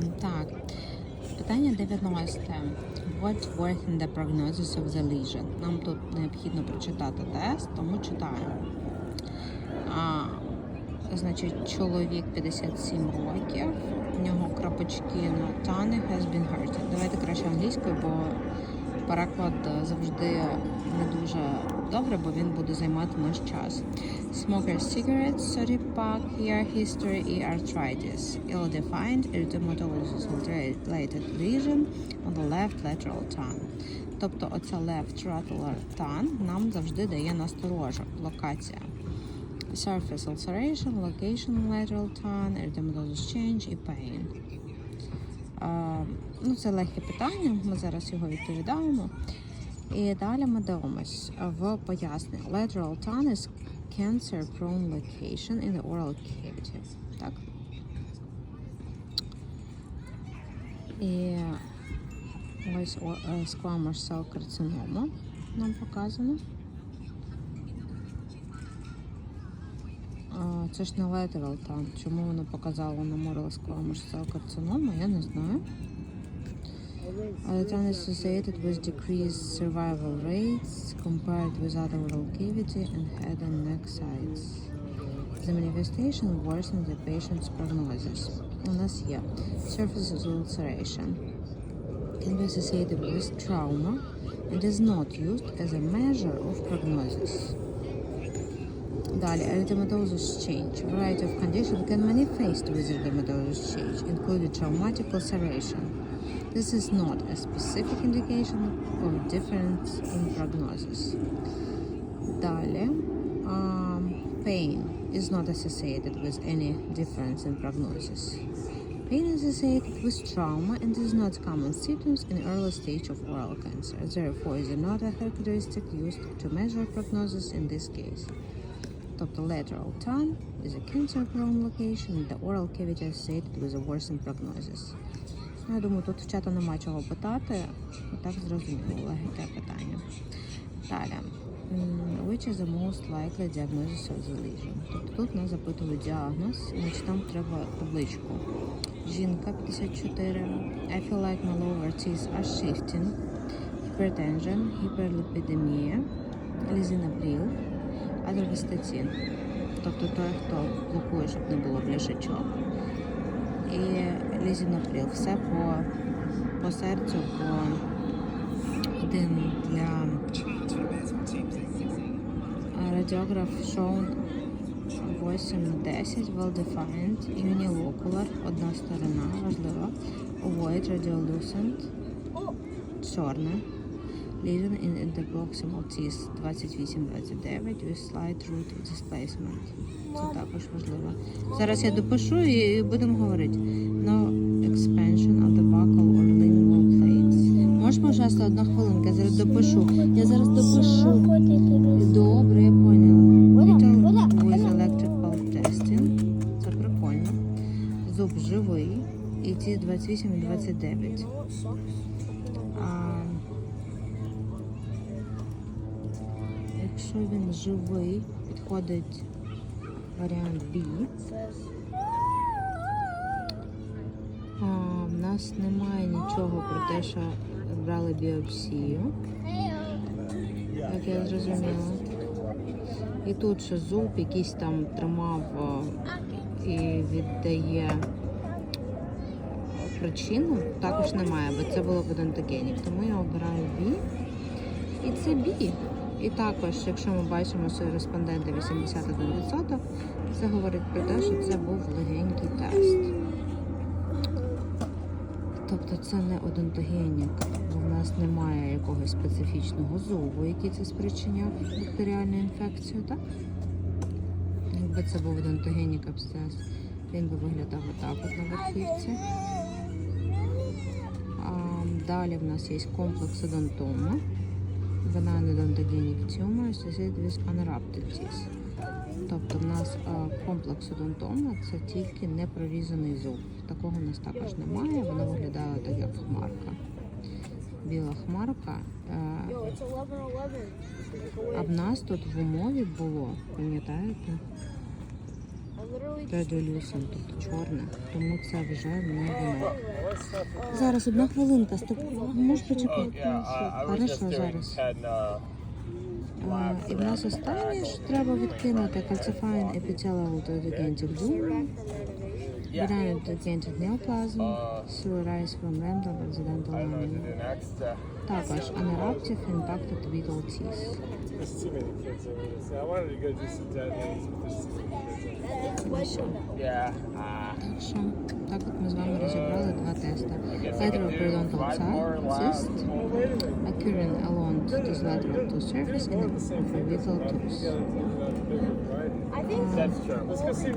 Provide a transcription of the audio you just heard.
Так, питання 90. What worth in the prognosis of the lesion? Нам тут необхідно прочитати тест, тому читаємо. А, значить, чоловік 57 років, в нього крапочки на tongue has been hurting. Давайте краще англійською, бо переклад е, завжди добре, бо він буде займати наш час. Smoker cigarettes, 30 pack, year history і arthritis. Ill-defined erythematology-related lesion on the left lateral tongue. Тобто оця left lateral tongue нам завжди дає насторожу. Локація. Surface ulceration, location lateral tongue, erythematosis change і pain. А, ну, це легке питання, ми зараз його відповідаємо. І далі ми дивимось в поясненні. Lateral tongue is cancer prone location in the oral cavity. Так. І ось е, squamous cell carcinoma нам показано. Це ж не lateral tongue. Чому воно показало на moral squamous cell carcinoma, я не знаю. Uh, It is associated with decreased survival rates compared with other oral cavity and head and neck sides. The manifestation worsens the patient's prognosis. У нас є surface ulceration can be associated with trauma and is not used as a measure of prognosis. Далі, erythematosus change. Variety of conditions can manifest with erythematosus change, including traumatic ulceration. This is not a specific indication of difference in prognosis. Далі, um, pain is not associated with any difference in prognosis. Pain is associated with trauma and is not common symptoms in early stage of oral cancer. Therefore, is not a characteristic used to measure prognosis in this case. Тобто lateral tongue is a cancer-prone location and the oral cavity associated with a worsened prognosis. Ну, Я думаю, тут в чату нема чого питати. Так зрозуміло, легке питання. Далі. Which is the most likely diagnosis of the lesion? Тобто тут нас запитують діагноз, значить там треба табличку. Жінка 54. I feel like my lower teeth are shifting. Hypertension, hyperlipidemia, лізинапріл, атервестацин. Тобто той, хто блокує, щоб не було бляшечок і лізінапріл. Все по, по серцю, по один для радіограф shown 8 на 10, well defined, unilocular, одна сторона, важливо, void, radiolucent, чорне, lesion in the proximal teeth 28-29 with slight root displacement. Це також важливо. Зараз я допишу і будемо говорити. No expansion of the buccal or lingual plates. Можеш, пожалуйста, одна хвилинка, я зараз допишу. Я зараз допишу. Добре, я поняла. Vital with electrical testing. Це прикольно. Зуб живий. І ті 28 і 29. Якщо він живий, підходить варіант B. А, в нас немає нічого про те, що брали біопсію, як я зрозуміла. І тут ще зуб якийсь там тримав і віддає причину, також немає, бо це було б одентогенік. Тому я обираю B. І це B. І також, якщо ми бачимо, що респонденти 81%, це говорить про те, що це був легенький тест. Тобто це не одонтогенік, бо в нас немає якогось специфічного зубу, який це спричиняв бактеріальну інфекцію, так? Якби це був одонтогенік абсцес, він би виглядав отак от на верхівці. Далі в нас є комплекс одонтома. Banana не tumor associated with unwrapped teeth. Тобто в нас а, комплекс одонтома це тільки непрорізаний зуб. Такого в нас також немає, воно виглядає так, як хмарка. Біла хмарка. Е, Yo, it's 11:11. а в нас тут в умові було, пам'ятаєте? Translucent, тобто чорне. Тому це вже не вино. Зараз одна хвилинка, стоп. Можеш почекати? Хорошо, зараз. А, і в нас останнє ж треба відкинути кальцифайн epithelial gigantic tumor, benign gigantic neoplasm, severized from random residential line. Також aneruptive impacted vital teeth. There's too many kids over there. See, I wanted to go do some dead hands, but there's too many kids over there. Yeah. Uh, Так що, так от ми з вами розібрали два тести. Lateral periodontal cyst, occurring along this lateral tooth surface in the vital tooth. Yeah, that's a bigger variety. that's true. Let's go see